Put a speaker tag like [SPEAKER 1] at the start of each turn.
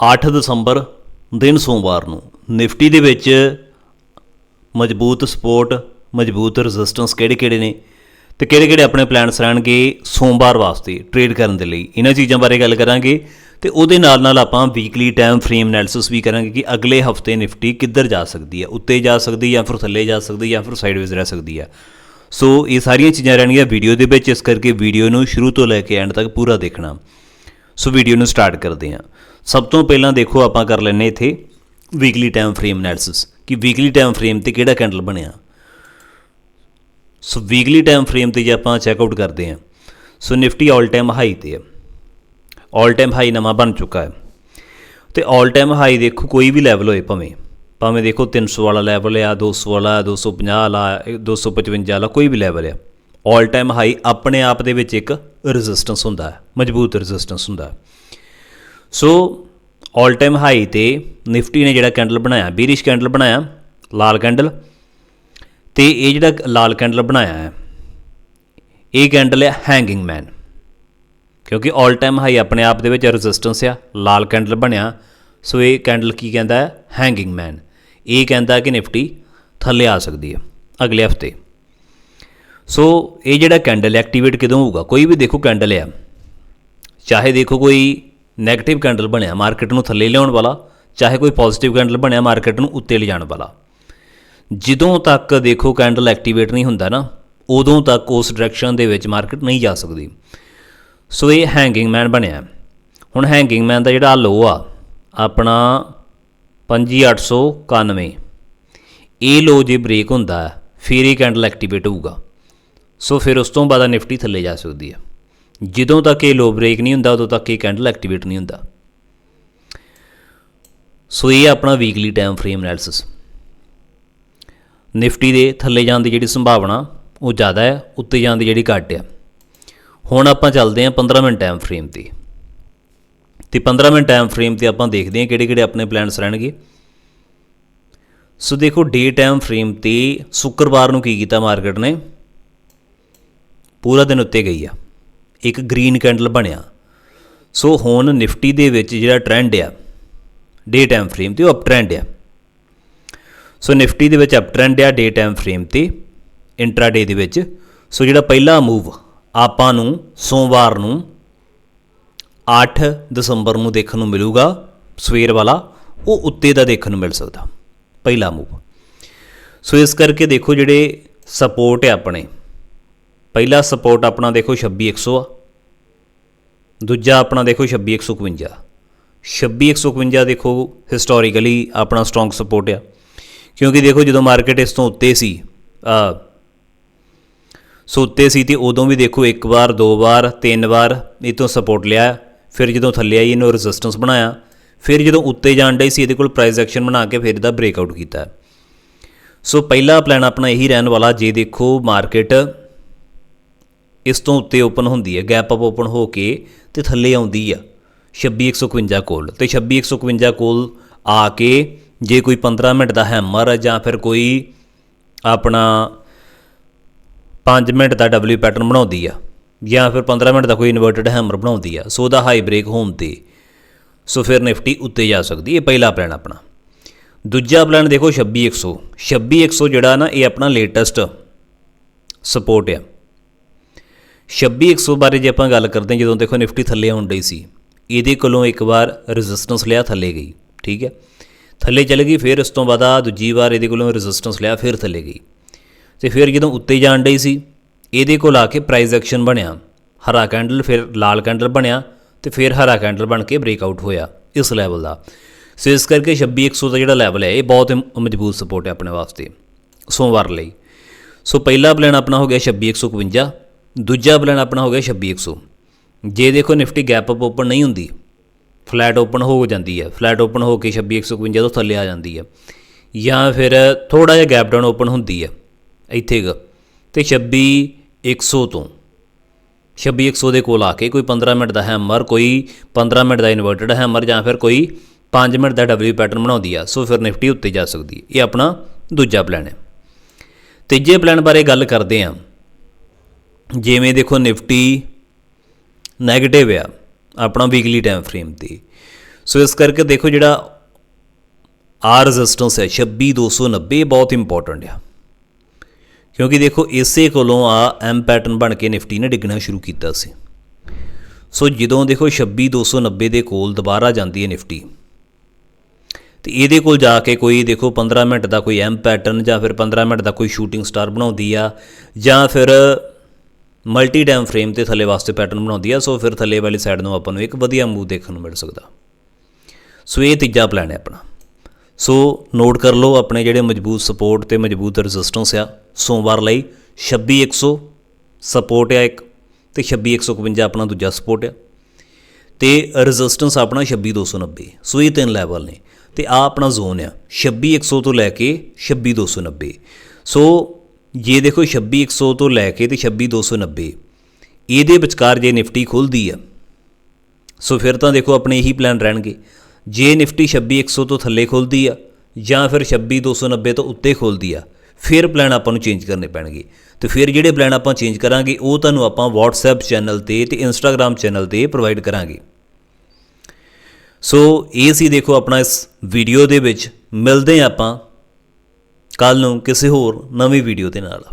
[SPEAKER 1] 8 ਦਸੰਬਰ ਦਿਨ ਸੋਮਵਾਰ ਨੂੰ ਨਿਫਟੀ ਦੇ ਵਿੱਚ ਮਜ਼ਬੂਤ ਸਪੋਰਟ, ਮਜ਼ਬੂਤ ਰੈਜ਼ਿਸਟੈਂਸ ਕਿਹੜੇ-ਕਿਹੜੇ ਨੇ ਤੇ ਕਿਹੜੇ-ਕਿਹੜੇ ਆਪਣੇ ਪਲਾਨਸ ਰਹਿਣਗੇ ਸੋਮਵਾਰ ਵਾਸਤੇ ਟ੍ਰੇਡ ਕਰਨ ਦੇ ਲਈ। ਇਹਨਾਂ ਚੀਜ਼ਾਂ ਬਾਰੇ ਗੱਲ ਕਰਾਂਗੇ ਤੇ ਉਹਦੇ ਨਾਲ-ਨਾਲ ਆਪਾਂ ਵੀਕਲੀ ਟਾਈਮ ਫਰੇਮ ਐਨਾਲਿਸਿਸ ਵੀ ਕਰਾਂਗੇ ਕਿ ਅਗਲੇ ਹਫ਼ਤੇ ਨਿਫਟੀ ਕਿੱਧਰ ਜਾ ਸਕਦੀ ਹੈ, ਉੱਤੇ ਜਾ ਸਕਦੀ ਜਾਂ ਫਿਰ ਥੱਲੇ ਜਾ ਸਕਦੀ ਜਾਂ ਫਿਰ ਸਾਈਡਵੇਜ਼ ਰਹਿ ਸਕਦੀ ਹੈ। ਸੋ ਇਹ ਸਾਰੀਆਂ ਚੀਜ਼ਾਂ ਰਹਿਣਗੀਆਂ ਵੀਡੀਓ ਦੇ ਵਿੱਚ, ਇਸ ਕਰਕੇ ਵੀਡੀਓ ਨੂੰ ਸ਼ੁਰੂ ਤੋਂ ਲੈ ਕੇ ਐਂਡ ਤੱਕ ਪੂਰਾ ਦੇਖਣਾ। ਸੋ ਵੀਡੀਓ ਨੂੰ ਸਟਾਰਟ ਕਰਦੇ ਹਾਂ। ਸਭ ਤੋਂ ਪਹਿਲਾਂ ਦੇਖੋ ਆਪਾਂ ਕਰ ਲੈਨੇ ਇੱਥੇ ਵੀਕਲੀ ਟਾਈਮ ਫਰੇਮ ਐਨਾਲਿਸਿਸ ਕਿ ਵੀਕਲੀ ਟਾਈਮ ਫਰੇਮ ਤੇ ਕਿਹੜਾ ਕੈਂਡਲ ਬਣਿਆ ਸੋ ਵੀਕਲੀ ਟਾਈਮ ਫਰੇਮ ਤੇ ਜੇ ਆਪਾਂ ਚੈੱਕ ਆਊਟ ਕਰਦੇ ਹਾਂ ਸੋ ਨਿਫਟੀ 올 ਟਾਈਮ ਹਾਈ ਤੇ ਹੈ 올 ਟਾਈਮ ਹਾਈ ਨਵਾਂ ਬਣ ਚੁੱਕਾ ਹੈ ਤੇ 올 ਟਾਈਮ ਹਾਈ ਦੇਖੋ ਕੋਈ ਵੀ ਲੈਵਲ ਹੋਏ ਭਾਵੇਂ ਭਾਵੇਂ ਦੇਖੋ 300 ਵਾਲਾ ਲੈਵਲ ਆ 200 ਵਾਲਾ 250 ਵਾਲਾ 255 ਵਾਲਾ ਕੋਈ ਵੀ ਲੈਵਲ ਆ 올 ਟਾਈਮ ਹਾਈ ਆਪਣੇ ਆਪ ਦੇ ਵਿੱਚ ਇੱਕ ਰੈਜ਼ਿਸਟੈਂਸ ਹੁੰਦਾ ਹੈ ਮਜ਼ਬੂਤ ਰੈਜ਼ਿਸਟੈਂਸ ਹੁੰਦਾ ਹੈ ਸੋ 올 ਟਾਈਮ ਹਾਈ ਤੇ ਨਿਫਟੀ ਨੇ ਜਿਹੜਾ ਕੈਂਡਲ ਬਣਾਇਆ ਬੀਰਿਸ਼ ਕੈਂਡਲ ਬਣਾਇਆ, ਲਾਲ ਕੈਂਡਲ ਤੇ ਇਹ ਜਿਹੜਾ ਲਾਲ ਕੈਂਡਲ ਬਣਾਇਆ ਹੈ, ਇਹ ਕੈਂਡਲ ਹੈ ਹੈਂਗਿੰਗ ਮੈਨ ਕਿਉਂਕਿ 올 ਟਾਈਮ ਹਾਈ ਆਪਣੇ ਆਪ ਦੇ ਵਿੱਚ ਰੈਜ਼ਿਸਟੈਂਸ ਆ, ਲਾਲ ਕੈਂਡਲ ਬਣਿਆ ਸੋ ਇਹ ਕੈਂਡਲ ਕੀ ਕਹਿੰਦਾ ਹੈ? ਹੈਂਗਿੰਗ ਮੈਨ ਇਹ ਕਹਿੰਦਾ ਕਿ ਨਿਫਟੀ ਥੱਲੇ ਆ ਸਕਦੀ ਹੈ ਅਗਲੇ ਹਫ਼ਤੇ। ਸੋ ਇਹ ਜਿਹੜਾ ਕੈਂਡਲ ਐਕਟੀਵੇਟ ਕਿਦੋਂ ਹੋਊਗਾ? ਕੋਈ ਵੀ ਦੇਖੋ ਕੈਂਡਲ ਆ, ਚਾਹੇ ਦੇਖੋ ਕੋਈ 네ਗੇਟਿਵ ਕੈਂਡਲ ਬਣਿਆ ਮਾਰਕੀਟ ਨੂੰ ਥੱਲੇ ਲਿਆਉਣ ਵਾਲਾ, ਚਾਹੇ ਕੋਈ ਪੋਜ਼ਿਟਿਵ ਕੈਂਡਲ ਬਣਿਆ ਮਾਰਕੀਟ ਨੂੰ ਉੱਤੇ ਲਿਜਾਣ ਵਾਲਾ। ਜਦੋਂ ਤੱਕ ਦੇਖੋ ਕੈਂਡਲ ਐਕਟੀਵੇਟ ਨਹੀਂ ਹੁੰਦਾ ਨਾ, ਉਦੋਂ ਤੱਕ ਉਸ ਡਾਇਰੈਕਸ਼ਨ ਦੇ ਵਿੱਚ ਮਾਰਕੀਟ ਨਹੀਂ ਜਾ ਸਕਦੀ। ਸੋ ਇਹ ਹੈਂਗਿੰਗ ਮੈਨ ਬਣਿਆ। ਹੁਣ ਹੈਂਗਿੰਗ ਮੈਨ ਦਾ ਜਿਹੜਾ ਲੋ ਆ, ਆਪਣਾ 5891 ਇਹ ਲੋ ਜੇ ਬ੍ਰੇਕ ਹੁੰਦਾ, ਫਿਰ ਇਹ ਕੈਂਡਲ ਐਕਟੀਵੇਟ ਹੋਊਗਾ। ਸੋ ਫਿਰ ਉਸ ਤੋਂ ਬਾਅਦ ਨਿਫਟੀ ਥੱਲੇ ਜਾ ਸਕਦੀ ਹੈ ਜਦੋਂ ਤੱਕ ਇਹ ਲੋ ਬ੍ਰੇਕ ਨਹੀਂ ਹੁੰਦਾ, ਉਦੋਂ ਤੱਕ ਇਹ ਕੈਂਡਲ ਐਕਟੀਵੇਟ ਨਹੀਂ ਹੁੰਦਾ। ਸੋ ਇਹ ਆਪਣਾ weekly time frame analysis Nifty ਦੇ ਥੱਲੇ ਜਾਣ ਦੀ ਜਿਹੜੀ ਸੰਭਾਵਨਾ, ਉਹ ਜ਼ਿਆਦਾ ਹੈ, ਉੱਤੇ ਜਾਣ ਦੀ ਜਿਹੜੀ ਘੱਟ ਹੈ। ਹੁਣ ਆਪਾਂ ਚੱਲਦੇ ਹਾਂ 15 ਮਿੰਟ ਟਾਈਮ ਫਰੇਮ ਤੇ। ਤੇ 15 ਮਿੰਟ ਟਾਈਮ ਫਰੇਮ ਤੇ ਆਪਾਂ ਦੇਖਦੇ ਹਾਂ ਕਿਹੜੇ ਕਿਹੜੇ ਆਪਣੇ ਪਲਾਨਸ ਰਹਿਣਗੇ। ਸੋ ਦੇਖੋ ਡੇ ਟਾਈਮ ਫਰੇਮ ਤੇ ਸ਼ੁੱਕਰਵਾਰ ਨੂੰ ਕੀ ਕੀਤਾ ਮਾਰਕੀਟ ਨੇ? ਪੂਰਾ ਦਿਨ ਉੱਤੇ ਗਈ ਆ। ਇੱਕ ਗ੍ਰੀਨ ਕੈਂਡਲ ਬਣਿਆ। ਸੋ ਹੁਣ ਨਿਫਟੀ ਦੇ ਵਿੱਚ ਜਿਹੜਾ ਟ੍ਰੈਂਡ ਆ ਡੇ ਟਾਈਮ ਫਰੇਮ ਤੇ ਉਹ ਅਪ ਟ੍ਰੈਂਡ ਆ। ਸੋ ਨਿਫਟੀ ਦੇ ਵਿੱਚ ਅਪ ਟ੍ਰੈਂਡ ਆ ਡੇ ਟਾਈਮ ਫਰੇਮ ਤੇ ਇੰਟਰਾਡੇ ਦੇ ਵਿੱਚ। ਸੋ ਜਿਹੜਾ ਪਹਿਲਾ ਮੂਵ ਆਪਾਂ ਨੂੰ ਸੋਮਵਾਰ ਨੂੰ 8 ਦਸੰਬਰ ਨੂੰ ਦੇਖਣ ਨੂੰ ਮਿਲੂਗਾ, ਸਵੇਰ ਵਾਲਾ, ਉਹ ਉੱਤੇ ਦਾ ਦੇਖਣ ਨੂੰ ਮਿਲ ਸਕਦਾ, ਪਹਿਲਾ ਮੂਵ ਸੋ ਇਸ ਕਰਕੇ ਦੇਖੋ ਜਿਹੜੇ ਸਪੋਰਟ ਹੈ ਆਪਣੇ ਪਹਿਲਾ ਸਪੋਰਟ ਆਪਣਾ ਦੇਖੋ 26100 ਆ। ਦੂਜਾ ਆਪਣਾ ਦੇਖੋ 26151 26151 ਦੇਖੋ ਹਿਸਟੋਰੀਕਲੀ ਆਪਣਾ ਸਟਰੋਂਗ ਸਪੋਰਟ ਆ। ਕਿਉਂਕਿ ਦੇਖੋ ਜਦੋਂ ਮਾਰਕੀਟ ਇਸ ਤੋਂ ਉੱਤੇ ਸੀ ਆ ਸੋ ਉੱਤੇ ਸੀ ਤੇ ਉਦੋਂ ਵੀ ਦੇਖੋ ਇੱਕ ਵਾਰ, ਦੋ ਵਾਰ, ਤਿੰਨ ਵਾਰ ਇਹ ਤੋਂ ਸਪੋਰਟ ਲਿਆ। ਫਿਰ ਜਦੋਂ ਥੱਲੇ ਆਈ ਇਹਨੂੰ ਰੈਜ਼ਿਸਟੈਂਸ ਬਣਾਇਆ। ਫਿਰ ਜਦੋਂ ਉੱਤੇ ਜਾਣ ਡਈ ਸੀ ਇਹਦੇ ਕੋਲ ਪ੍ਰਾਈਸ ਐਕਸ਼ਨ ਬਣਾ ਕੇ ਫਿਰ ਇਹਦਾ ਬ੍ਰੇਕਆਊਟ ਕੀਤਾ। ਸੋ ਪਹਿਲਾ ਪਲਾਨ ਆਪਣਾ ਇਹੀ ਰਹਿਣ ਵਾਲਾ, ਜੇ ਦੇਖੋ ਮਾਰਕੀਟ ਇਸ ਤੋਂ ਉੱਤੇ ਓਪਨ ਹੁੰਦੀ ਹੈ ਗੈਪ ਅਪ ਓਪਨ ਹੋ ਕੇ ਤੇ ਥੱਲੇ ਆਉਂਦੀ ਆ 26151 ਕੋਲ। ਤੇ 26151 ਕੋਲ ਆ ਕੇ ਜੇ ਕੋਈ 15 ਮਿੰਟ ਦਾ ਹੈਮਰ ਜਾਂ ਫਿਰ ਕੋਈ ਆਪਣਾ 5 ਮਿੰਟ ਦਾ ਡਬਲਯੂ ਪੈਟਰਨ ਬਣਾਉਂਦੀ ਆ, ਜਾਂ ਫਿਰ 15 ਮਿੰਟ ਦਾ ਕੋਈ ਇਨਵਰਟਡ ਹੈਮਰ ਬਣਾਉਂਦੀ ਆ, ਸੋ ਉਹਦਾ ਹਾਈ ਬ੍ਰੇਕ ਹੋਣ ਤੇ, ਸੋ ਫਿਰ ਨਿਫਟੀ ਉੱਤੇ ਜਾ ਸਕਦੀ ਇਹ ਪਹਿਲਾ ਪਲਾਨ ਆਪਣਾ। ਦੂਜਾ ਪਲਾਨ ਦੇਖੋ 26100 26100 ਜਿਹੜਾ ਨਾ ਇਹ ਆਪਣਾ ਲੇਟੈਸਟ ਸਪੋਰਟ ਆ। 26100 ਬਾਰੇ ਜੇ ਆਪਾਂ ਗੱਲ ਕਰਦੇ ਹਾਂ, ਜਦੋਂ ਦੇਖੋ ਨਿਫਟੀ ਥੱਲੇ ਆਉਣ ਡਈ ਸੀ, ਇਹਦੇ ਕੋਲੋਂ ਇੱਕ ਵਾਰ ਰੈਜ਼ਿਸਟੈਂਸ ਲਿਆ, ਥੱਲੇ ਗਈ, ਠੀਕ ਹੈ? ਥੱਲੇ ਚਲੇ ਗਈ, ਫਿਰ ਉਸ ਤੋਂ ਬਾਅਦ ਆ ਦੂਜੀ ਵਾਰ ਇਹਦੇ ਕੋਲੋਂ ਰੈਜ਼ਿਸਟੈਂਸ ਲਿਆ, ਫਿਰ ਥੱਲੇ ਗਈ। ਤੇ ਫਿਰ ਜਦੋਂ ਉੱਤੇ ਜਾਣ ਡਈ ਸੀ, ਇਹਦੇ ਕੋਲ ਆ ਕੇ ਪ੍ਰਾਈਸ ਐਕਸ਼ਨ ਬਣਿਆ, ਹਰਾ ਕੈਂਡਲ ਫਿਰ ਲਾਲ ਕੈਂਡਲ ਬਣਿਆ, ਤੇ ਫਿਰ ਹਰਾ ਕੈਂਡਲ ਬਣ ਕੇ ਬ੍ਰੇਕਆਊਟ ਹੋਇਆ, ਇਸ ਲੈਵਲ ਦਾ। ਸੋ ਇਸ ਕਰਕੇ 26100 ਦਾ ਜਿਹੜਾ ਲੈਵਲ ਹੈ, ਇਹ ਬਹੁਤ ਮਜ਼ਬੂਤ ਸਪੋਰਟ ਹੈ ਆਪਣੇ ਵਾਸਤੇ, ਸੋਮਵਾਰ ਲਈ। ਸੋ ਪਹਿਲਾ ਪਲਾਨ ਆਪਣਾ ਹੋ ਗਿਆ 26151 ਦੂਜਾ ਪਲਾਨ ਆਪਣਾ ਹੋ ਗਿਆ 26100 ਜੇ ਦੇਖੋ ਨਿਫਟੀ ਗੈਪ ਅਪ ਓਪਨ ਨਹੀਂ ਹੁੰਦੀ ਫਲੈਟ ਓਪਨ ਹੋ ਜਾਂਦੀ ਹੈ। ਫਲੈਟ ਓਪਨ ਹੋ ਕੇ 26151 ਤੋਂ ਥੱਲੇ ਆ ਜਾਂਦੀ ਹੈ। ਜਾਂ ਫਿਰ ਥੋੜਾ ਜਿਹਾ ਗੈਪ ਡਾਊਨ ਓਪਨ ਹੁੰਦੀ ਹੈ, ਇੱਥੇ ਗ ਤੇ 26100 ਤੋਂ 26100 ਦੇ ਕੋਲ ਆ ਕੇ ਕੋਈ 15 ਮਿੰਟ ਦਾ ਹੈਮਰ ਕੋਈ 15 ਮਿੰਟ ਦਾ ਇਨਵਰਟਡ ਹੈਮਰ ਜਾਂ ਫਿਰ ਕੋਈ 5 ਮਿੰਟ ਦਾ ਡਬਲਯੂ ਪੈਟਰਨ ਬਣਾਉਂਦੀ ਆ, ਸੋ ਫਿਰ ਨਿਫਟੀ ਉੱਤੇ ਜਾ ਸਕਦੀ ਹੈ। ਇਹ ਆਪਣਾ ਦੂਜਾ ਪਲਾਨ ਹੈ। ਤੀਜੇ ਪਲਾਨ ਬਾਰੇ ਗੱਲ ਕਰਦੇ ਹਾਂ। ਜਿਵੇਂ ਦੇਖੋ ਨਿਫਟੀ 네ਗੇਟਿਵ ਆ, ਆਪਣਾ ਵੀਕਲੀ ਟਾਈਮ ਫਰੇਮ ਤੇ। ਸੋ ਇਸ ਕਰਕੇ ਦੇਖੋ ਜਿਹੜਾ ਆਰ ਰੈਜ਼ਿਸਟੈਂਸ ਹੈ 26290 ਇਹ ਬਹੁਤ ਇੰਪੋਰਟੈਂਟ ਆ। ਕਿਉਂਕਿ ਦੇਖੋ ਇਸੇ ਕੋਲੋਂ ਆ ਐਮ ਪੈਟਰਨ ਬਣ ਕੇ ਨਿਫਟੀ ਨੇ ਡਿੱਗਣਾ ਸ਼ੁਰੂ ਕੀਤਾ ਸੀ। ਸੋ ਜਦੋਂ ਦੇਖੋ 26290 ਦੇ ਕੋਲ ਦੁਬਾਰਾ ਜਾਂਦੀ ਹੈ ਨਿਫਟੀ, ਤੇ ਇਹਦੇ ਕੋਲ ਜਾ ਕੇ ਕੋਈ ਦੇਖੋ 15 ਮਿੰਟ ਦਾ ਕੋਈ ਐਮ ਪੈਟਰਨ ਜਾਂ ਫਿਰ 15 ਮਿੰਟ ਦਾ ਕੋਈ ਸ਼ੂਟਿੰਗ ਸਟਾਰ ਬਣਾਉਂਦੀ ਆ, ਜਾਂ ਫਿਰ ਮਲਟੀ ਟਾਈਮ ਫਰੇਮ ਤੇ ਥੱਲੇ ਵਾਸਤੇ ਪੈਟਰਨ ਬਣਾਉਂਦੀ ਆ, ਸੋ ਫਿਰ ਥੱਲੇ ਵਾਲੀ ਸਾਈਡ ਨੂੰ ਆਪਾਂ ਨੂੰ ਇੱਕ ਵਧੀਆ ਮੂਵ ਦੇਖਣ ਨੂੰ ਮਿਲ ਸਕਦਾ। ਸੋ ਇਹ ਤੀਜਾ ਪਲਾਨ ਹੈ ਆਪਣਾ। ਸੋ ਨੋਟ ਕਰ ਲਓ, ਆਪਣੇ ਜਿਹੜੇ ਮਜ਼ਬੂਤ ਸਪੋਰਟ ਤੇ ਮਜ਼ਬੂਤ ਰੈਜ਼ਿਸਟੈਂਸ ਆ, ਸੋਮਵਾਰ ਲਈ 26100 ਸਪੋਰਟ ਆ ਇੱਕ, ਤੇ 26151 ਆਪਣਾ ਦੂਜਾ ਸਪੋਰਟ ਆ। ਤੇ ਰੈਜ਼ਿਸਟੈਂਸ ਆਪਣਾ 26290 ਸੋ ਇਹ ਤਿੰਨ ਲੈਵਲ ਨੇ। ਤੇ ਆ ਆਪਣਾ ਜ਼ੋਨ ਆ 26100 ਤੋਂ ਲੈ ਕੇ 26290 ਸੋ ਜੇ ਦੇਖੋ 26100 ਤੋਂ ਲੈ ਕੇ ਤੇ 26290 ਇਹਦੇ ਵਿਚਕਾਰ ਜੇ ਨਿਫਟੀ ਖੁੱਲਦੀ ਆ, ਸੋ ਫਿਰ ਤਾਂ ਦੇਖੋ ਆਪਣੇ ਇਹੀ ਪਲਾਨ ਰਹਿਣਗੇ। ਜੇ ਨਿਫਟੀ 26100 ਤੋਂ ਥੱਲੇ ਖੁੱਲਦੀ ਆ ਜਾਂ ਫਿਰ 26290 ਤੋਂ ਉੱਤੇ ਖੁੱਲਦੀ ਆ, ਫਿਰ ਪਲਾਨ ਆਪਾਂ ਨੂੰ ਚੇਂਜ ਕਰਨੇ ਪੈਣਗੇ। ਤੇ ਫਿਰ ਜਿਹੜੇ ਪਲਾਨ ਆਪਾਂ ਚੇਂਜ ਕਰਾਂਗੇ, ਉਹ ਤੁਹਾਨੂੰ ਆਪਾਂ WhatsApp ਚੈਨਲ ਤੇ ਤੇ Instagram ਚੈਨਲ ਤੇ ਪ੍ਰੋਵਾਈਡ ਕਰਾਂਗੇ। ਸੋ ਇਹ ਸੀ ਦੇਖੋ ਆਪਣਾ ਇਸ ਵੀਡੀਓ ਦੇ ਵਿੱਚ। ਮਿਲਦੇ ਹਾਂ ਆਪਾਂ ਕੱਲ ਨੂੰ ਕਿਸੇ ਹੋਰ ਨਵੀਂ ਵੀਡੀਓ ਦੇ ਨਾਲ।